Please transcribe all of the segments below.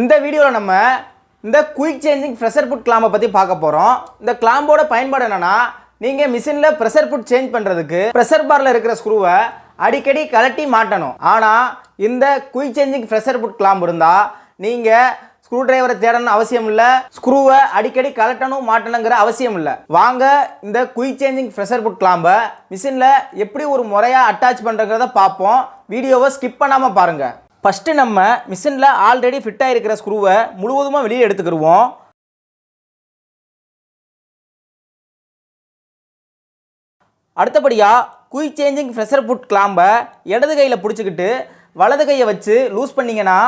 இந்த வீடியோவில் நம்ம இந்த குயிக் சேஞ்சிங் ப்ரெஷர் புட் கிளாம்பை பற்றி பார்க்க போகிறோம் இந்த கிளாம்போட பயன்பாடு என்னென்னா நீங்கள் மிஷினில் ப்ரெஷர் புட் சேஞ்ச் பண்ணுறதுக்கு ப்ரெஷர் பாரில் இருக்கிற ஸ்க்ரூவை அடிக்கடி கழட்டி மாட்டணும். ஆனால் இந்த quick changing pressure foot clamp இருந்தால் நீங்கள் ஸ்க்ரூ டிரைவரை தேடணும் அவசியம் இல்லை ஸ்க்ரூவை அடிக்கடி கலட்டணும் மாட்டணுங்கிற அவசியம் இல்லை. வாங்க இந்த குயிக் சேஞ்சிங் ப்ரெஷர் புட் கிளாம்பை மிஷினில் எப்படி ஒரு முறையாக அட்டாச் பண்ணுறங்கிறத பார்ப்போம். வீடியோவை ஸ்கிப் பண்ணாமல் பாருங்கள் ஃபஸ்ட்டு நம்ம மிஷினில் ஆல்ரெடி ஃபிட் ஆகிருக்கிற ஸ்க்ரூவை முழுவதுமாக வெளியே எடுத்துக்கிடுவோம் அடுத்தபடியாக குயிக் சேஞ்சிங் ப்ரெஷர் புட் கிளாம்பை இடது கையில் பிடிச்சிக்கிட்டு வலது கையை வச்சு லூஸ் பண்ணிங்கன்னா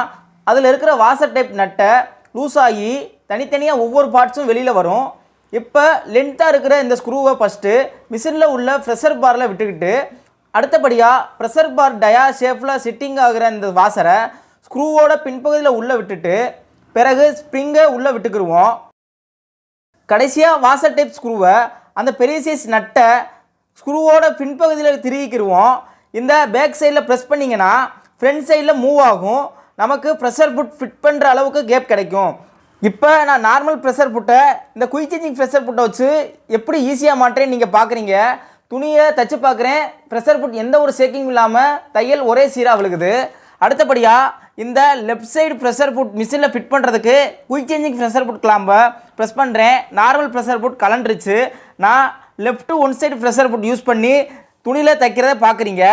அதில் இருக்கிற வாசர் டைப் நட்டை லூஸ் ஆகி தனித்தனியாக ஒவ்வொரு பார்ட்ஸும் வெளியில் வரும். இப்போ லென்த்தாக இருக்கிற இந்த ஸ்க்ரூவை ஃபஸ்ட்டு மிஷினில் உள்ள ப்ரெஷர் பாரில் விட்டுக்கிட்டு அடுத்தபடியாக ப்ரெஷர் பார் டயா ஷேஃபில் சிட்டிங் ஆகிற இந்த வாசரை ஸ்க்ரூவோட பின்பகுதியில் உள்ளே விட்டுட்டு பிறகு ஸ்ப்ரிங்கை உள்ளே விட்டுக்கிடுவோம் கடைசியாக வாசர் டைப் ஸ்க்ரூவை அந்த பெரிய சைஸ் நட்டை ஸ்க்ரூவோட பின்பகுதியில் திருவிக்கிடுவோம் இந்த பேக் சைடில் ப்ரெஸ் பண்ணிங்கன்னா ஃப்ரண்ட் சைடில் மூவ் ஆகும். நமக்கு ப்ரெஷர் புட் ஃபிட் பண்ணுற அளவுக்கு கேப் கிடைக்கும். இப்போ நான் நார்மல் ப்ரெஷர் புட்டை இந்த குயிக் சேஞ்சிங் ப்ரெஷர் புட்டை வச்சு எப்படி ஈஸியாக மாட்டேன்னு நீங்கள் பார்க்குறீங்க துணியை தச்சு பார்க்குறேன். ப்ரெஷர் புட் எந்த ஒரு சேக்கிங் இல்லாமல் தையல் ஒரே சீராக விழுகுது. அடுத்தபடியாக இந்த லெஃப்ட் சைடு ப்ரெஷர் புட் மிஷினில் ஃபிட் பண்ணுறதுக்கு குயிக் சேஞ்சிங் ப்ரெஷர் புட் கிளாம்பை ப்ரெஸ் பண்ணுறேன் நார்மல் ப்ரெஷர் புட் கலண்டுருச்சு. நான் left one side pressure foot use பண்ணி துணியில் தைக்கிறத பார்க்குறீங்க.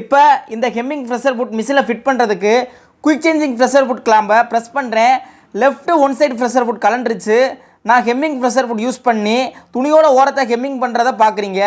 இப்போ இந்த ஹெம்மிங் ப்ரெஷர் புட் மிஷினில் ஃபிட் பண்ணுறதுக்கு குயிக் சேஞ்சிங் ப்ரெஷர் புட் கிளாம்பை ப்ரெஸ் பண்ணுறேன் left one side pressure foot கலண்டுருச்சு. நான் ஹெம்மிங் ப்ரெஷர் ஃபுட் யூஸ் பண்ணி துணியோட ஓரத்தை ஹெம்மிங் பண்ணுறத பார்க்குறீங்க.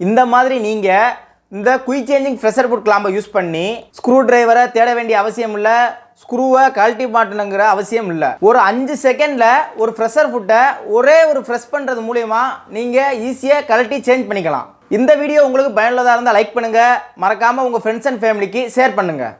இந்த மாதிரி நீங்கள் இந்த குயிக் சேஞ்சிங் ப்ரெஷர் ஃபுட் கிளாம்பை யூஸ் பண்ணி ஸ்க்ரூ ட்ரைவரை தேட வேண்டிய அவசியம் இல்லை. ஸ்க்ரூவை கழட்டி மாட்டணுங்கிற அவசியம் இல்லை. ஒரு அஞ்சு செகண்டில் ஒரு ப்ரெஷர் ஃபுட்டை ஒரே ஒரு ஃப்ரெஷ் பண்ணுறது மூலயமா நீங்கள் ஈஸியாக கழட்டி சேஞ்ச் பண்ணிக்கலாம். இந்த வீடியோ உங்களுக்கு பயனுள்ளதாக இருந்தால் லைக் பண்ணுங்கள் மறக்காமல் உங்கள் ஃப்ரெண்ட்ஸ் அண்ட் ஃபேமிலிக்கு ஷேர் பண்ணுங்கள்